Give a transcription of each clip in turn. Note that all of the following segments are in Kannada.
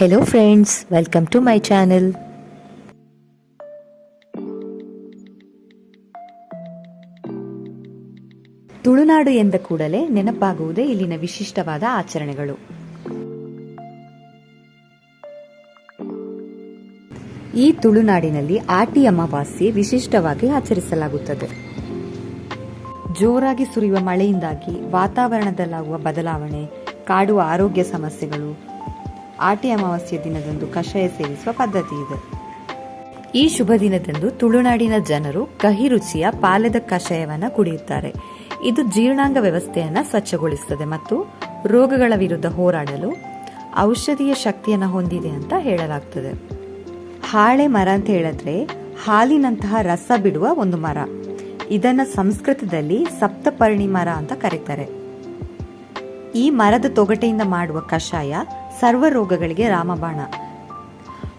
Hello friends welcome to my channel Tulunadu ಎಂದ ಕೂಡಲೇ ನೆನಪಾಗುವುದೇ ಇಲ್ಲಿನ ವಿಶಿಷ್ಟವಾದ ಆಚರಣೆಗಳು. ಈ ತುಳುನಾಡಿನಲ್ಲಿ ಆಟಿ ಅಮಾವಾಸ್ಯೆ ವಿಶಿಷ್ಟವಾಗಿ ಆಚರಿಸಲಾಗುತ್ತದೆ. ಜೋರಾಗಿ ಸುರಿಯುವ ಮಳೆಯಿಂದಾಗಿ ವಾತಾವರಣದಲ್ಲಾಗುವ ಬದಲಾವಣೆ, ಕಾಡುವ ಆರೋಗ್ಯ ಸಮಸ್ಯೆಗಳು ಆಟಿ ಅಮಾವಾಸ್ಯೆ ದಿನದಂದು ಕಷಾಯ ಸೇವಿಸುವ ಪದ್ಧತಿ ಇದೆ. ಈ ಶುಭ ದಿನದಂದು ತುಳುನಾಡಿನ ಜನರು ಕಹಿ ರುಚಿಯ ಪಾಲೆದ ಕಷಾಯವನ್ನ ಕುಡಿಯುತ್ತಾರೆ. ಇದು ಜೀರ್ಣಾಂಗ ವ್ಯವಸ್ಥೆಯನ್ನ ಸ್ವಚ್ಛಗೊಳಿಸುತ್ತದೆ ಮತ್ತು ರೋಗಗಳ ವಿರುದ್ಧ ಹೋರಾಡಲು ಔಷಧೀಯ ಶಕ್ತಿಯನ್ನ ಹೊಂದಿದೆ ಅಂತ ಹೇಳಲಾಗ್ತದೆ. ಹಾಳೆ ಮರ ಅಂತ ಹೇಳಿದ್ರೆ ಹಾಲಿನಂತಹ ರಸ ಬಿಡುವ ಒಂದು ಮರ. ಇದನ್ನ ಸಂಸ್ಕೃತದಲ್ಲಿ ಸಪ್ತಪರ್ಣಿ ಮರ ಅಂತ ಕರೀತಾರೆ. ಈ ಮರದ ತೊಗಟೆಯಿಂದ ಮಾಡುವ ಕಷಾಯ ಸರ್ವ ರೋಗಗಳಿಗೆ ರಾಮಬಾಣ.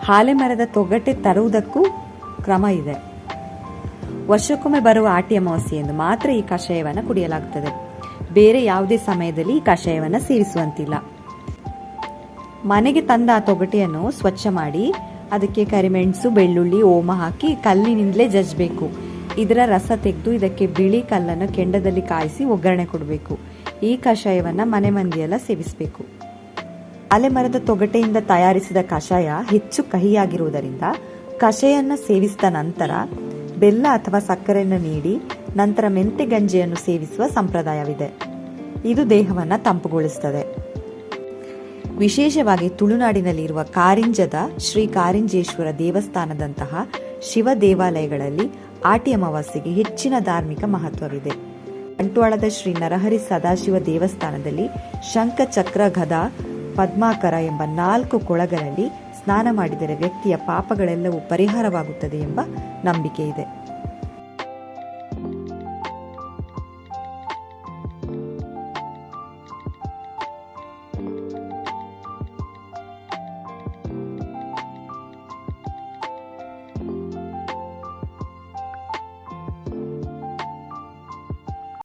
ಹಾಲೆ ಮರದ ತೊಗಟೆ ತರುವುದಕ್ಕೂ ಕ್ರಮ ಇದೆ. ವರ್ಷಕ್ಕೊಮ್ಮೆ ಬರುವ ಆಟಿ ಅಮಾವಾಸ್ಯೆಯಂದು ಮಾತ್ರ ಈ ಕಷಾಯವನ್ನು ಕುಡಿಯಲಾಗುತ್ತದೆ. ಬೇರೆ ಯಾವುದೇ ಸಮಯದಲ್ಲಿ ಈ ಕಷಾಯವನ್ನು ಸೇವಿಸುವಂತಿಲ್ಲ ಮನೆಗೆ ತಂದ ಆ ತೊಗಟೆಯನ್ನು ಸ್ವಚ್ಛ ಮಾಡಿ, ಅದಕ್ಕೆ ಕರಿಮೆಣಸು, ಬೆಳ್ಳುಳ್ಳಿ, ಓಮ ಹಾಕಿ ಕಲ್ಲಿನಿಂದಲೇ ಜಜ್ಬೇಕು ಇದರ ರಸ ತೆಗೆದು ಇದಕ್ಕೆ ಬಿಳಿ ಕಲ್ಲನ್ನು ಕೆಂಡದಲ್ಲಿ ಕಾಯಿಸಿ ಒಗ್ಗರಣೆ ಕೊಡಬೇಕು. ಈ ಕಷಾಯವನ್ನು ಮನೆ ಮಂದಿಯೆಲ್ಲ ಸೇವಿಸಬೇಕು. ಅಲೆಮರದ ತೊಗಟೆಯಿಂದ ತಯಾರಿಸಿದ ಕಷಾಯ ಹೆಚ್ಚು ಕಹಿಯಾಗಿರುವುದರಿಂದ ಕಷಾಯವನ್ನು ಸೇವಿಸಿದ ನಂತರ ಬೆಲ್ಲ ಅಥವಾ ಸಕ್ಕರೆಯನ್ನು ನೀಡಿ ನಂತರ ಮೆಂತೆ ಗಂಜಿಯನ್ನು ಸೇವಿಸುವ ಸಂಪ್ರದಾಯವಿದೆ. ಇದು ದೇಹವನ್ನು ತಂಪುಗೊಳಿಸುತ್ತದೆ ವಿಶೇಷವಾಗಿ ತುಳುನಾಡಿನಲ್ಲಿರುವ ಕಾರಿಂಜದ ಶ್ರೀ ಕಾರಿಂಜೇಶ್ವರ ದೇವಸ್ಥಾನದಂತಹ ಶಿವ ದೇವಾಲಯಗಳಲ್ಲಿ ಆಟಿ ಅಮಾವಾಸ್ಯೆಗೆ ಹೆಚ್ಚಿನ ಧಾರ್ಮಿಕ ಮಹತ್ವವಿದೆ. ಬಂಟ್ವಾಳದ ಶ್ರೀ ನರಹರಿ ಸದಾಶಿವ ದೇವಸ್ಥಾನದಲ್ಲಿ ಶಂಖ ಚಕ್ರ ಗದಾ, ಪದ್ಮಾಕರ ಎಂಬ ನಾಲ್ಕು ಕೊಳಗಳಲ್ಲಿ ಸ್ನಾನ ಮಾಡಿದರೆ ವ್ಯಕ್ತಿಯ ಪಾಪಗಳೆಲ್ಲವೂ ಪರಿಹಾರವಾಗುತ್ತದೆ ಎಂಬ ನಂಬಿಕೆ ಇದೆ.